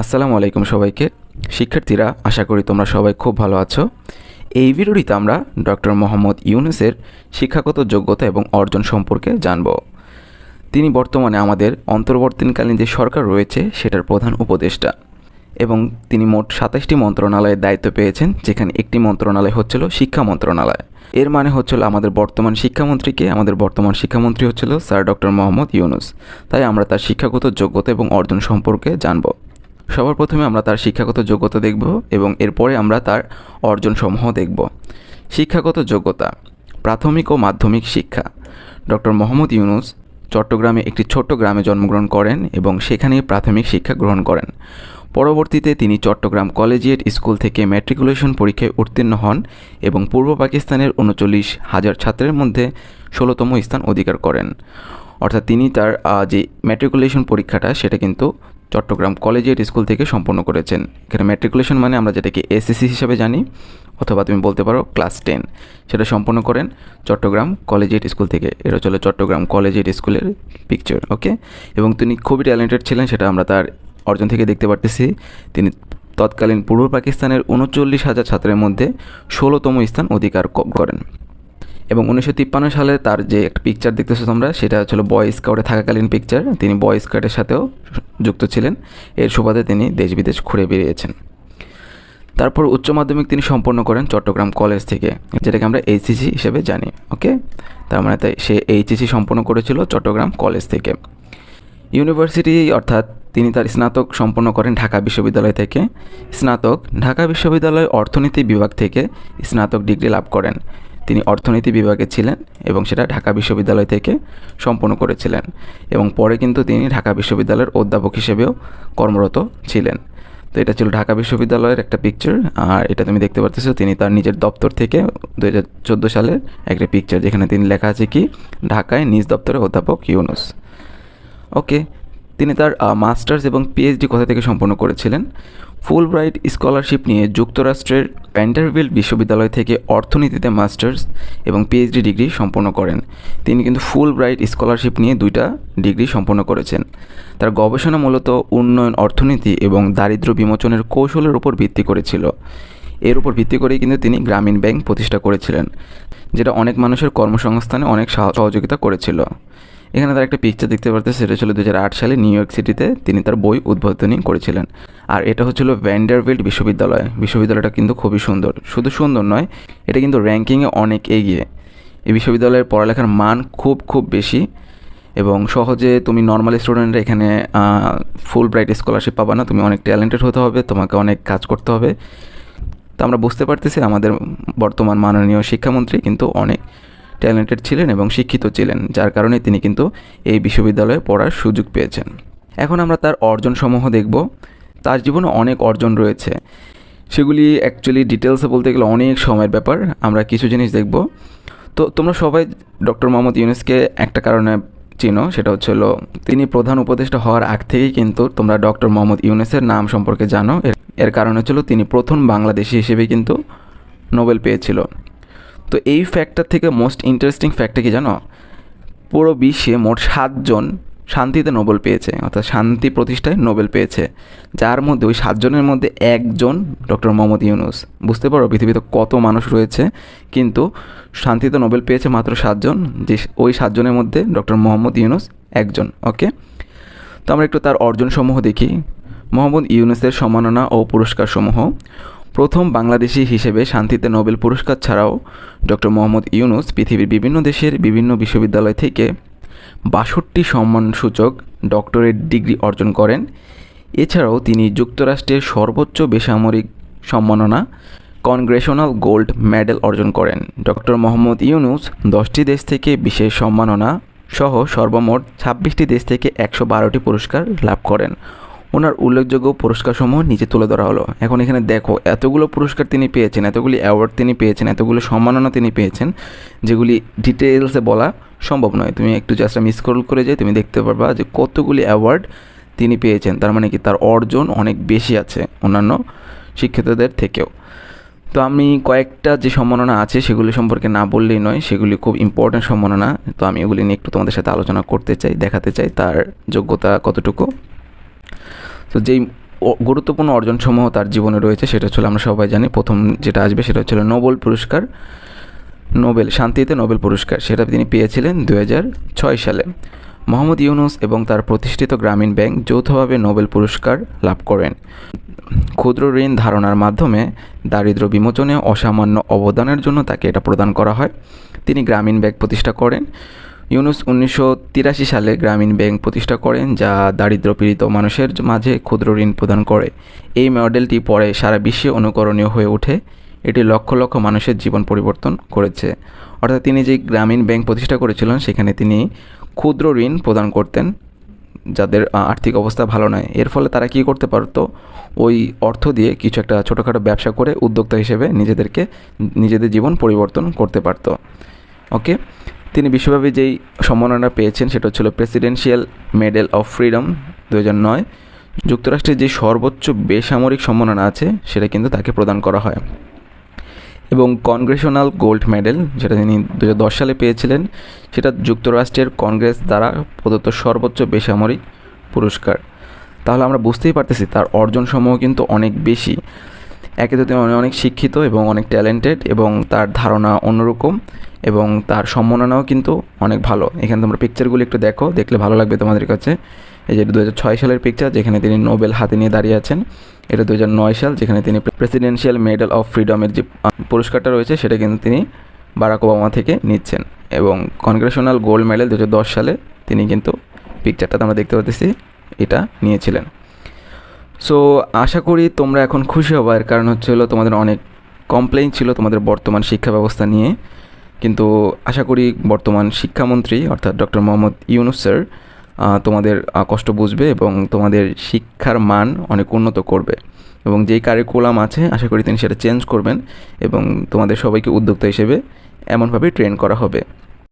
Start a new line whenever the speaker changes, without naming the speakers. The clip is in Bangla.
আসসালামু আলাইকুম সবাইকে। শিক্ষার্থীরা, আশা করি তোমরা সবাই খুব ভালো আছো। এই ভিডিওটিতে আমরা ডক্টর মোহাম্মদ ইউনুসের শিক্ষাগত যোগ্যতা এবং অর্জন সম্পর্কে জানব। তিনি বর্তমানে আমাদের অন্তর্বর্তীকালীন যে সরকার রয়েছে, সেটার প্রধান উপদেষ্টা এবং তিনি মোট সাতাশটি মন্ত্রণালয়ের দায়িত্ব পেয়েছেন, যেখানে একটি মন্ত্রণালয় হচ্ছিল শিক্ষা মন্ত্রণালয়। এর মানে হচ্ছিল আমাদের বর্তমান শিক্ষামন্ত্রীকে, আমাদের বর্তমান শিক্ষামন্ত্রী হচ্ছিল স্যার ডক্টর মোহাম্মদ ইউনুস। তাই আমরা তার শিক্ষাগত যোগ্যতা এবং অর্জন সম্পর্কে জানব। সবার প্রথমে আমরা তার শিক্ষাগত যোগ্যতা দেখব এবং এরপরে আমরা তার অর্জনসমূহ দেখব। শিক্ষাগত যোগ্যতা, প্রাথমিক ও মাধ্যমিক শিক্ষা। ডক্টর মোহাম্মদ ইউনুস চট্টগ্রামে একটি ছোট্ট গ্রামে জন্মগ্রহণ করেন এবং সেখানেই প্রাথমিক শিক্ষা গ্রহণ করেন। পরবর্তীতে তিনি চট্টগ্রাম কলেজিয়েট স্কুল থেকে ম্যাট্রিকুলেশন পরীক্ষায় উত্তীর্ণ হন এবং পূর্ব পাকিস্তানের উনচল্লিশ হাজার ছাত্রের মধ্যে ষোলোতম স্থান অধিকার করেন। অর্থাৎ তিনি তার যে ম্যাট্রিকুলেশন পরীক্ষাটা সেটা কিন্তু চট্টগ্রাম কলেজিয়েট স্কুল থেকে সম্পন্ন করেছেন। এখানে ম্যাট্রিকুলেশন মানে আমরা যেটাকে এসএসসি হিসাবে জানি, অথবা তুমি বলতে পারো ক্লাস টেন সেটা সম্পন্ন করেন চট্টগ্রাম কলেজিয়েট স্কুল থেকে। এটা চলে চট্টগ্রাম কলেজিয়েট স্কুলের পিকচার ওকে এবং তিনি খুবই ট্যালেন্টেড ছিলেন, সেটা আমরা তার অর্জন থেকে দেখতে পারতেছি। তিনি তৎকালীন পূর্ব পাকিস্তানের উনচল্লিশ হাজার ছাত্রের মধ্যে ষোলোতম স্থান অধিকার করেন। এবং উনিশশো তিপ্পান্ন সালে তার যে একটা পিকচার দেখতেছো তোমরা, সেটা হচ্ছিল বয় স্কাউটে থাকাকালীন পিকচার তিনি বয় স্কাউটের সাথেও যুক্ত ছিলেন। এর সুবাদে তিনি দেশ বিদেশ ঘুরে বেরিয়েছেন তারপর উচ্চ মাধ্যমিক তিনি সম্পন্ন করেন চট্টগ্রাম কলেজ থেকে, যেটাকে আমরা এইচএসি হিসেবে জানি ওকে তার মানে তাই সে এইচএসি সম্পন্ন করেছিল চট্টগ্রাম কলেজ থেকে। ইউনিভার্সিটি অর্থাৎ তিনি তার স্নাতক সম্পন্ন করেন ঢাকা বিশ্ববিদ্যালয় থেকে। স্নাতক, ঢাকা বিশ্ববিদ্যালয় অর্থনীতি বিভাগ থেকে স্নাতক ডিগ্রি লাভ করেন। তিনি অর্থনীতি বিভাগে ছিলেন এবং সেটা ঢাকা বিশ্ববিদ্যালয় থেকে সম্পন্ন করেছিলেন এবং পরে কিন্তু তিনি ঢাকা বিশ্ববিদ্যালয়ের অধ্যাপক হিসেবেও কর্মরত ছিলেন। তো এটা ছিল ঢাকা বিশ্ববিদ্যালয়ের একটা পিকচার আর এটা তুমি দেখতে পারতেছো তিনি তার নিজের দপ্তর থেকে দু হাজার চোদ্দ সালের একটা পিকচার যেখানে তিনি লেখা আছে কি, ঢাকায় নিজ দপ্তরে অধ্যাপক ইউনুস। ওকে তিনি তার মাস্টার্স এবং পিএইচডি কোথা থেকে সম্পন্ন করেছিলেন? ফুল ব্রাইট স্কলারশিপ নিয়ে যুক্তরাষ্ট্রের প্যান্টারভিল বিশ্ববিদ্যালয় থেকে অর্থনীতিতে মাস্টার্স এবং পিএইচডি ডিগ্রি সম্পন্ন করেন। তিনি কিন্তু ফুল ব্রাইট স্কলারশিপ নিয়ে দুইটা ডিগ্রি সম্পন্ন করেছেন। তার গবেষণা মূলত উন্নয়ন, অর্থনীতি এবং দারিদ্র্য বিমোচনের কৌশলের উপর ভিত্তি করেছিল এর উপর ভিত্তি করেই কিন্তু তিনি গ্রামীণ ব্যাংক প্রতিষ্ঠা করেছিলেন, যেটা অনেক মানুষের কর্মসংস্থানে অনেক সাহ- সহযোগিতা করেছিল। এখানে তার একটা পিকচার দেখতে পারতেছে সেটা ছিল দু হাজার আট সালে নিউ ইয়র্ক সিটিতে তিনি তার বই উদ্বোধনী করেছিলেন। আর এটা হচ্ছিল ভ্যান্ডারভিল্ট বিশ্ববিদ্যালয়। বিশ্ববিদ্যালয়টা কিন্তু খুবই সুন্দর। শুধু সুন্দর নয়, এটা কিন্তু র্যাঙ্কিংয়ে অনেক এগিয়ে। এই বিশ্ববিদ্যালয়ের পড়ালেখার মান খুব খুব বেশি এবং সহজে তুমি নর্মাল স্টুডেন্টরা এখানে ফুল ব্রাইট স্কলারশিপ পাবা না। তুমি অনেক ট্যালেন্টেড হতে হবে, তোমাকে অনেক কাজ করতে হবে। তো আমরা বুঝতে পারতেছি আমাদের বর্তমান মাননীয় শিক্ষামন্ত্রী কিন্তু অনেক ট্যালেন্টেড ছিলেন এবং শিক্ষিত ছিলেন, যার কারণে তিনি কিন্তু এই বিশ্ববিদ্যালয়ে পড়ার সুযোগ পেয়েছেন। এখন আমরা তার অর্জনসমূহ দেখব। তার জীবনে অনেক অর্জন রয়েছে। সেগুলি অ্যাকচুয়ালি ডিটেলসে বলতে গেলে অনেক সময়ের ব্যাপার। আমরা কিছু জিনিস দেখব। তো তোমরা সবাই ডক্টর মোহাম্মদ ইউনুসকে একটা কারণে চিনো, সেটা হচ্ছে হলো তিনি প্রধান উপদেষ্টা হওয়ার আগ থেকেই কিন্তু তোমরা ডক্টর মোহাম্মদ ইউনুসের নাম সম্পর্কে জানো। এর কারণ হচ্ছিল তিনি প্রথম বাংলাদেশি হিসেবে কিন্তু নোবেল পেয়েছিল। তো এই ফ্যাক্টর থেকে মোস্ট ইন্টারেস্টিং ফ্যাক্টটা কি জানো? পুরো বিশ্বে মোট সাতজন শান্তিতে নোবেল পেয়েছে, অর্থাৎ শান্তি প্রতিষ্ঠায় নোবেল পেয়েছে। যার মধ্যে ওই সাতজনের মধ্যে একজন ডক্টর মোহাম্মদ ইউনুস। বুঝতে পারো পৃথিবীতে কত মানুষ রয়েছে, কিন্তু শান্তিতে নোবেল পেয়েছে মাত্র সাতজন, যে ওই সাতজনের মধ্যে ডক্টর মোহাম্মদ ইউনুস একজন ওকে তো আমরা একটু তার অর্জনসমূহ দেখি। মোহাম্মদ ইউনুসের সম্মাননা ও পুরস্কারসমূহ। প্রথম বাংলাদেশি হিসেবে শান্তিতে নোবেল পুরস্কার ছাড়াও ডক্টর মোহাম্মদ ইউনুস পৃথিবীর বিভিন্ন দেশের বিভিন্ন বিশ্ববিদ্যালয় থেকে বাষট্টি সম্মানসূচক ডক্টরেট ডিগ্রি অর্জন করেন। এছাড়াও তিনি যুক্তরাষ্ট্রের সর্বোচ্চ বেসামরিক সম্মাননা কনগ্রেশনাল গোল্ড মেডেল অর্জন করেন। ডক্টর মোহাম্মদ ইউনুস দশটি দেশ থেকে বিশেষ সম্মাননা সহ সর্বমোট ছাব্বিশটি দেশ থেকে একশো বারোটি পুরস্কার লাভ করেন। ওনার উল্লেখযোগ্য পুরস্কারসমূহ নিচে তুলে ধরা হলো। এখন এখানে দেখো, এতগুলো পুরস্কার তিনি পেয়েছেন, এতগুলি অ্যাওয়ার্ড তিনি পেয়েছেন, এতগুলো সম্মাননা তিনি পেয়েছেন, যেগুলি ডিটেলসে বলা সম্ভব নয়। তুমি একটু জাস্ট আমি স্ক্রল করে যাই, তুমি দেখতে পারবা যে কতগুলি অ্যাওয়ার্ড তিনি পেয়েছেন। তার মানে কি, তার অর্জন অনেক বেশি আছে অন্যান্য শিক্ষিতদের থেকেও। তো আমি কয়েকটা যে সম্মাননা আছে, সেগুলি সম্পর্কে না বললেই নয়, সেগুলি খুব ইম্পর্ট্যান্ট সম্মাননা। তো আমি এগুলি নিয়ে একটু তোমাদের সাথে আলোচনা করতে চাই, দেখাতে চাই তার যোগ্যতা কতটুকু। তো যেই গুরুত্বপূর্ণ অর্জনসমূহ তার জীবনে রয়েছে, সেটা হচ্ছে আমরা সবাই জানি, প্রথম যেটা আসবে সেটা হচ্ছিল নোবেল পুরস্কার, নোবেল, শান্তিতে নোবেল পুরস্কার। সেটা তিনি পেয়েছিলেন দু সালে। মোহাম্মদ ইউনুস এবং তার প্রতিষ্ঠিত গ্রামীণ ব্যাংক যৌথভাবে নোবেল পুরস্কার লাভ করেন। ক্ষুদ্র ঋণ ধারণার মাধ্যমে দারিদ্র্য বিমোচনে অসামান্য অবদানের জন্য তাকে এটা প্রদান করা হয়। তিনি গ্রামীণ ব্যাংক প্রতিষ্ঠা করেন। ইউনুস উনিশশো তিরাশি সালে গ্রামীণ ব্যাংক প্রতিষ্ঠা করেন, যা দারিদ্র্য পীড়িত মানুষের মাঝে ক্ষুদ্র ঋণ প্রদান করে। এই মডেলটি পরে সারা বিশ্বে অনুকরণীয় হয়ে ওঠে। এটি লক্ষ লক্ষ মানুষের জীবন পরিবর্তন করেছে। অর্থাৎ তিনি যে গ্রামীণ ব্যাংক প্রতিষ্ঠা করেছিলেন, সেখানে তিনি ক্ষুদ্র ঋণ প্রদান করতেন, যাদের আর্থিক অবস্থা ভালো নয়। এর ফলে তারা কী করতে পারতো? ওই অর্থ দিয়ে কিছু একটা ছোটোখাটো ব্যবসা করে উদ্যোক্তা হিসেবে নিজেদেরকে, নিজেদের জীবন পরিবর্তন করতে পারতো। ওকে? তিনি বিশ্বব্যাপী যেই সম্মাননা পেয়েছেন সেটা হচ্ছিল প্রেসিডেন্সিয়াল মেডেল অফ ফ্রিডম দু নয়। যুক্তরাষ্ট্রের যে সর্বোচ্চ বেসামরিক সম্মাননা আছে, সেটা কিন্তু তাকে প্রদান করা হয়। এবং কনগ্রেশনাল গোল্ড মেডেল যেটা তিনি দু হাজার দশ সালে পেয়েছিলেন, সেটা যুক্তরাষ্ট্রের কংগ্রেস দ্বারা প্রদত্ত সর্বোচ্চ বেসামরিক পুরস্কার। তাহলে আমরা বুঝতেই পারতেছি, তার অর্জনসমূহ কিন্তু অনেক বেশি। একে তো তিনি অনেক শিক্ষিত এবং অনেক ট্যালেন্টেড এবং তার ধারণা অন্যরকম। এবং তার সম্মাননাও কিন্তু অনেক ভালো। এখানে তোমরা পিকচারগুলো একটু দেখো, দেখলে ভালো লাগবে তোমাদের কাছে। এই যে দু সালের পিকচার যেখানে তিনি নোবেল হাতে নিয়ে দাঁড়িয়ে আছেন। এটা দু সাল, যেখানে তিনি প্রেসিডেন্সিয়াল মেডেল অফ ফ্রিডমের যে পুরস্কারটা রয়েছে, সেটা কিন্তু তিনি বারাক ওবামা থেকে নিচ্ছেন। এবং কনগ্রেশনাল গোল্ড মেডেল দু হাজার দশ সালে তিনি কিন্তু পিকচারটা আমরা দেখতে পাচ্ছি এটা নিয়েছিলেন। সো আশা করি তোমরা এখন খুশি হবা। এর কারণ হচ্ছে হলো তোমাদের অনেক কমপ্লেইন ছিল তোমাদের বর্তমান শিক্ষা ব্যবস্থা নিয়ে। কিন্তু আশা করি বর্তমান শিক্ষামন্ত্রী অর্থাৎ ডক্টর মোহাম্মদ ইউনুস স্যার তোমাদের কষ্ট বুঝবে এবং তোমাদের শিক্ষার মান অনেক উন্নত করবে। এবং যেই কারিকুলাম আছে, আশা করি তিনি সেটা চেঞ্জ করবেন এবং তোমাদের সবাইকে উদ্যোক্তা হিসেবে এমনভাবে ট্রেন করা হবে।